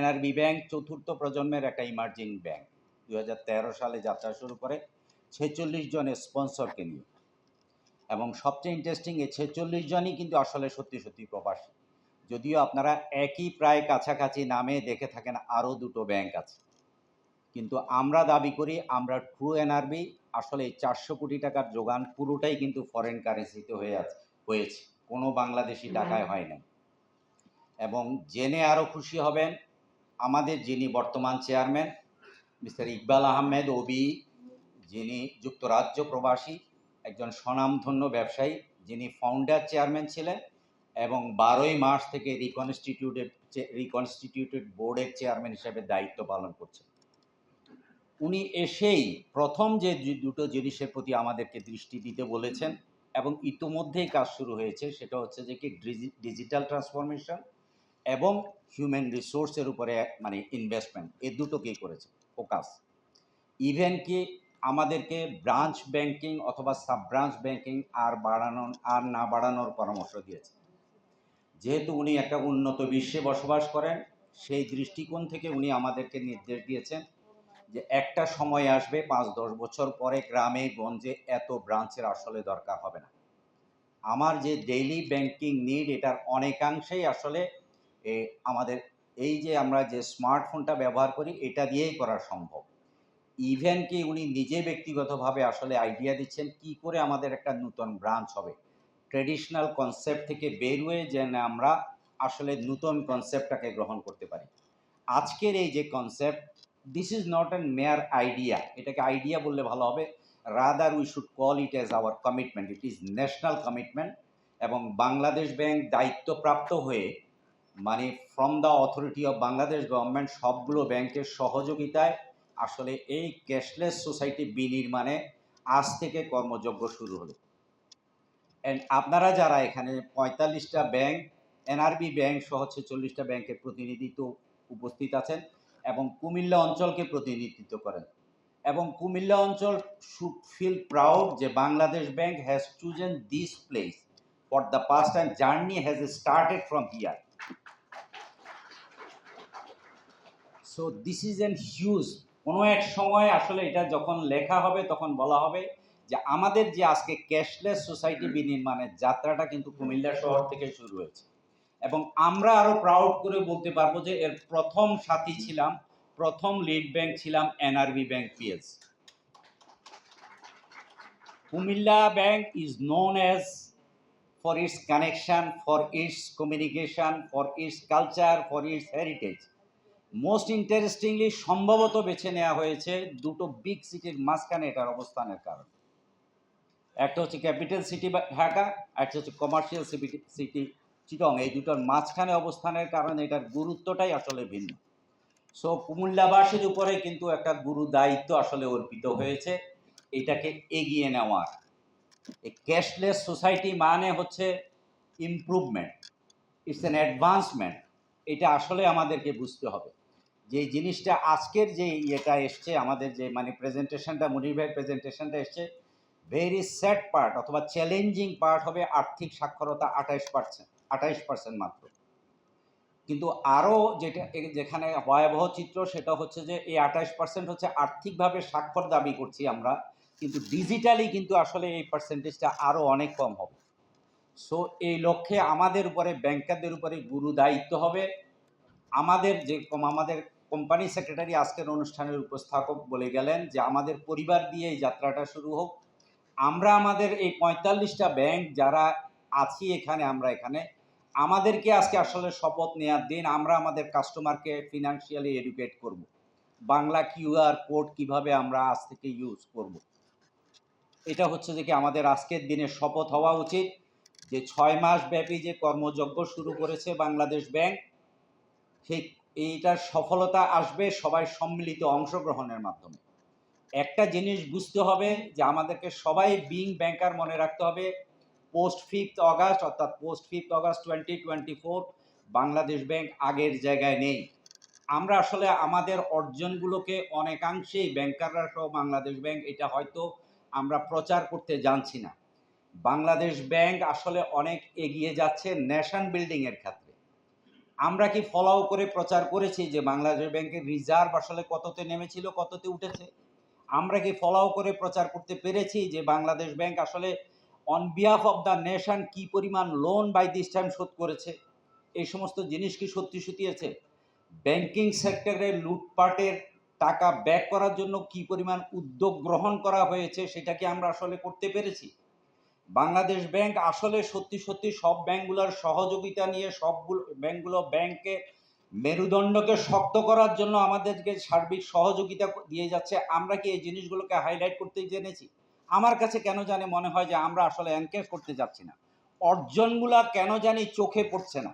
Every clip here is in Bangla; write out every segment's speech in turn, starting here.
এনআরবি ব্যাংক চতুর্থ প্রজন্মের একটা ইমার্জিং ব্যাংক। দু হাজার তেরো সালে যাত্রা শুরু করে ছেচল্লিশ জনের স্পন্সরকে নিয়ে। এবং সবচেয়ে ইন্টারেস্টিং এই ছেচল্লিশ জনই কিন্তু আসলে সত্যি সত্যি প্রবাসী। যদিও আপনারা একই প্রায় কাছাকাছি নামে দেখে থাকেন আরও দুটো ব্যাংক আছে। কিন্তু আমরা দাবি করি আমরা ট্রু এনআরবি, আসলে এই চারশো কোটি টাকার যোগান পুরোটাই কিন্তু ফরেন কারেন্সিতে হয়ে আছে, হয়েছে। কোনো বাংলাদেশি টাকায় হয় নাই। এবং জেনে আরও খুশি হবেন আমাদের যিনি বর্তমান chairman, mister Iqbal Ahmed OBE, যিনি যুক্তরাজ্য প্রবাসী, একজন স্বনামধন্য ব্যবসায়ী, যিনি ফাউন্ডার চেয়ারম্যান ছিলেন এবং বারোই মার্চ থেকে রিকনস্টিটিউটেড রিকনস্টিটিউটেড বোর্ডের চেয়ারম্যান হিসেবে দায়িত্ব পালন করছেন। উনি এসেই প্রথম যে দুটো জিনিসের প্রতি আমাদেরকে দৃষ্টি দিতে বলেছেন এবং ইতোমধ্যেই কাজ শুরু হয়েছে, সেটা হচ্ছে যে কি ডিজিটাল ট্রান্সফরমেশন এবং হিউম্যান রিসোর্সের উপরে মানে ইনভেস্টমেন্ট এই দুটোকেই করেছে? ফোকাস ইভেন কি আমাদেরকে ব্রাঞ্চ ব্যাংকিং অথবা সাব ব্রাঞ্চ ব্যাংকিং আর বাড়ানোর আর না বাড়ানোর পরামর্শ দিয়েছে। যেহেতু উনি একটা উন্নত বিশ্বে বসবাস করেন সেই দৃষ্টিকোণ থেকে উনি আমাদেরকে নির্দেশ দিয়েছেন যে একটা সময় আসবে পাঁচ দশ বছর পরে গ্রামে গঞ্জে এত ব্রাঞ্চের আসলে দরকার হবে না। আমার যে ডেইলি ব্যাংকিং নিড এটার অনেকাংশেই আসলে এ, আমাদের এই যে আমরা যে স্মার্টফোনটা ব্যবহার করি, এটা দিয়েই করা সম্ভব। ইভেন কি উনি নিজে ব্যক্তিগতভাবে আসলে আইডিয়া দিচ্ছেন, কি করে আমাদের একটা নূতন ব্রাঞ্চ হবে? ট্রেডিশনাল কনসেপ্ট থেকে বের হয়ে যেন আমরা আসলে নূতন কনসেপ্টটাকে গ্রহণ করতে পারি। আজকের এই যে concept this is not an mere idea এটাকে আইডিয়া বললে ভালো হবে। Rather we should call it as our commitment it is national commitment এবং বাংলাদেশ ব্যাংক দায়িত্বপ্রাপ্ত হয়ে মানে from the authority of Bangladesh government সবগুলো ব্যাংকের সহযোগিতায় আসলে এই ক্যাশলেস সোসাইটি বিনির্মাণে আজ থেকে কর্মযজ্ঞ শুরু হলো। অ্যান্ড আপনারা যারা এখানে পঁয়তাল্লিশটা ব্যাংক, এনআরবি ব্যাংক সহ ছেচল্লিশটা ব্যাংকের প্রতিনিধিত্ব উপস্থিত আছেন এবং কুমিল্লা অঞ্চলকে প্রতিনিধিত্ব করেন। এবং কুমিল্লা অঞ্চল শুড ফিল প্রাউড যে Bangladesh bank has chosen this place for the past and journey has started from here so this is an huge কোনো এক সময় আসলে এটা যখন লেখা হবে তখন বলা হবে যে আমাদের যে আজকে ক্যাশলেস সোসাইটি বিনির্মাণের যাত্রাটা কিন্তু কুমিল্লা শহর থেকে শুরু হয়েছে এবং আমরা আরও প্রাউড করে বলতে পারব যে এর প্রথম সাথী ছিলাম প্রথম লিড ব্যাংক ছিলাম NRB bank PS Comilla bank is known as for its connection, for its communication, for its culture for its heritage. Most interestingly সম্ভবত বেছে নেওয়া হয়েছে দুটো বিগ সিটির মাঝখানে এটার অবস্থানের কারণে। একটা হচ্ছে ক্যাপিটাল সিটি ঢাকা একটা হচ্ছে কমার্শিয়াল সিটি চিটং এই দুটোর মাঝখানে অবস্থানের কারণে, এটার গুরুত্বটাই আসলে ভিন্ন। সো কুমিল্লাবাসীর উপরে কিন্তু একটা গুরু দায়িত্ব আসলে অর্পিত হয়েছে, এটাকে এগিয়ে নেওয়ার। এই ক্যাশলেস সোসাইটি মানে হচ্ছে ইমপ্রুভমেন্ট ইটস অ্যান অ্যাডভান্সমেন্ট এটা আসলে আমাদেরকে বুঝতে হবে। যে জিনিসটা আজকের যে ইয়েটা এসছে, আমাদের যে মানে প্রেজেন্টেশনটা মুনির ভাই প্রেজেন্টেশনটা এসছে ভেরি স্যাড পার্ট অথবা চ্যালেঞ্জিং পার্ট হবে আর্থিক সাক্ষরতা আঠাইশ পার্সেন্ট আঠাইশ পার্সেন্ট মাত্র। কিন্তু আরও যেটা যেখানে ভয়াবহ চিত্র, সেটা হচ্ছে যে এই আঠাইশ পার্সেন্ট হচ্ছে আর্থিকভাবে স্বাক্ষর দাবি করছি আমরা, কিন্তু ডিজিটালি কিন্তু আসলে এই পার্সেন্টেজটা আরও অনেক কম হবে। সো এই লক্ষ্যে আমাদের উপরে ব্যাংকারদের উপরে গুরু দায়িত্ব হবে। আমাদের যে কম- আমাদের কোম্পানি সেক্রেটারি আজকের অনুষ্ঠানের উপস্থাপক বলে গেলেন যে আমাদের পরিবার দিয়ে এই যাত্রাটা শুরু হোক। আমরা আমাদের এই পঁয়তাল্লিশটা ব্যাংক যারা আছি এখানে, আমরা এখানে, আমাদেরকে আজকে আসলে শপথ নেওয়ার দিন আমরা আমাদের কাস্টমারকে ফিনান্সিয়ালি এডুকেট করব। বাংলা কিউআর কোড কীভাবে আমরা আজ থেকে ইউজ করব। এটা হচ্ছে যে কি আমাদের আজকের দিনে শপথ হওয়া উচিত। যে ছয় মাস ব্যাপী যে কর্মযজ্ঞ শুরু করেছে বাংলাদেশ ব্যাংক সেই এইটার সফলতা আসবে সবাই সম্মিলিত অংশগ্রহণের মাধ্যমে। একটা জিনিস বুঝতে হবে যে আমাদেরকে সবাই বিং ব্যাংকার মনে রাখতে হবে। পোস্ট ফিফথ অগাস্ট অর্থাৎ post fifth August twenty twenty four Bangladesh bank আগের জায়গায় নেই। আমরা আসলে আমাদের অর্জনগুলোকে অনেকাংশেই ব্যাংকাররা সহ বাংলাদেশ ব্যাংক, এটা হয়তো আমরা প্রচার করতে জানছি না। বাংলাদেশ ব্যাংক আসলে অনেক এগিয়ে যাচ্ছে ন্যাশন বিল্ডিংয়ের ক্ষেত্রে। আমরা কি ফলাও করে প্রচার করেছি যে বাংলাদেশ ব্যাংকের রিজার্ভ আসলে কততে নেমেছিল, কততে উঠেছে? আমরা কি ফলাও করে প্রচার করতে পেরেছি যে বাংলাদেশ ব্যাংক আসলে on behalf of the nation কি পরিমাণ লোন বাই দিস টাইম শোধ করেছে? এই সমস্ত জিনিস কি সত্যি সত্যিয়েছে ব্যাংকিং সেক্টরে লুটপাটের টাকা ব্যাক করার জন্য কি পরিমাণ উদ্যোগ গ্রহণ করা হয়েছে সেটা কি আমরা আসলে করতে পেরেছি? বাংলাদেশ ব্যাংক আসলে সত্যি সত্যি সব ব্যাংকগুলোর সহযোগিতা নিয়ে সবগুলো ব্যাংকগুলো ব্যাংকে মেরুদণ্ডকে শক্ত করার জন্য আমাদেরকে সার্বিক সহযোগিতা দিয়ে যাচ্ছে। আমরা কি এই জিনিসগুলোকে হাইলাইট করতে জেনেছি? আমার কাছে কেন জানে মনে হয় যে আমরা আসলে এনকেজ করতে যাচ্ছি না। অর্জনগুলা কেন জানি চোখে পড়ছে না।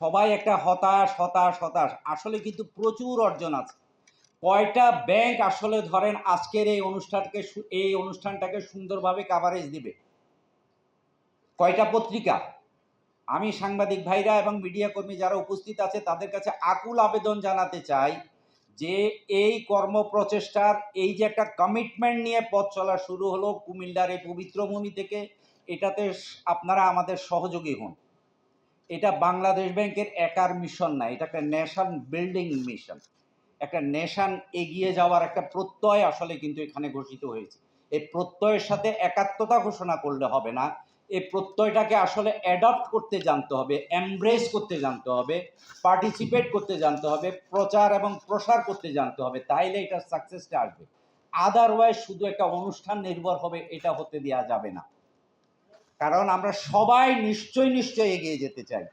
সবাই একটা হতাশ হতাশ হতাশ। আসলে কিন্তু প্রচুর অর্জন আছে। কয়টা ব্যাংক আসলে ধরেন আজকের এই অনুষ্ঠানকে এই অনুষ্ঠানটাকে সুন্দরভাবে কাভারেজ দিবে? কয়টা পত্রিকা? আমি সাংবাদিক ভাইরা এবং মিডিয়া কর্মী যারা উপস্থিত আছে, তাদের কাছে আকুল আবেদন জানাতে চাই যে এই কর্মপ্রচেষ্টার, এই যে একটা কমিটমেন্ট নিয়ে পথ চলা শুরু হলো কুমিল্লার এই পবিত্র ভূমি থেকে, এটাতে আপনারা আমাদের সহযোগী হন। এটা বাংলাদেশ ব্যাংকের একার মিশন না, এটা একটা নেশন বিল্ডিং মিশন একটা নেশন এগিয়ে যাওয়ার একটা প্রত্যয় আসলে কিন্তু এখানে ঘোষিত হয়েছে। এই প্রত্যয়ের সাথে একাত্মতা ঘোষণা করলে হবে না। এই প্রত্যয়টাকে আসলে অ্যাডপ্ট করতে জানতে হবে এমব্রেস করতে জানতে হবে পার্টিসিপেট করতে জানতে হবে, প্রচার এবং প্রসার করতে জানতে হবে, তাইলে এটা সাকসেসটা আসবে। আদারওয়াইজ শুধু একটা অনুষ্ঠান নির্ভর হবে, এটা হতে দেওয়া যাবে না। কারণ আমরা সবাই নিশ্চয়ই নিশ্চয় এগিয়ে যেতে চাই।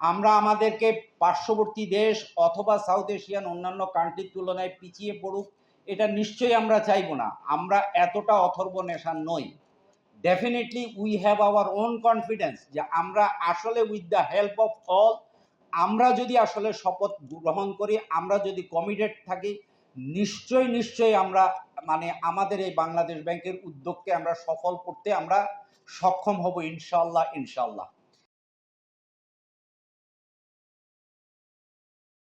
আমরা আমাদেরকে পার্শ্ববর্তী দেশ অথবা সাউথ এশিয়ান অন্যান্য কান্ট্রির তুলনায় পিছিয়ে পড়ুক, এটা নিশ্চয়ই আমরা চাইব না। আমরা এতটা অথর্ব নেশান নই। Definitely we have our own confidence যে আমরা আসলে with the help of all আমরা যদি আসলে শপথ গ্রহণ করি, আমরা যদি কমিটেড থাকি নিশ্চয় নিশ্চয়ই আমরা মানে আমাদের এই বাংলাদেশ ব্যাংকের উদ্যোগকে আমরা সফল করতে আমরা সক্ষম হব ইনশাল্লাহ ইনশাল্লাহ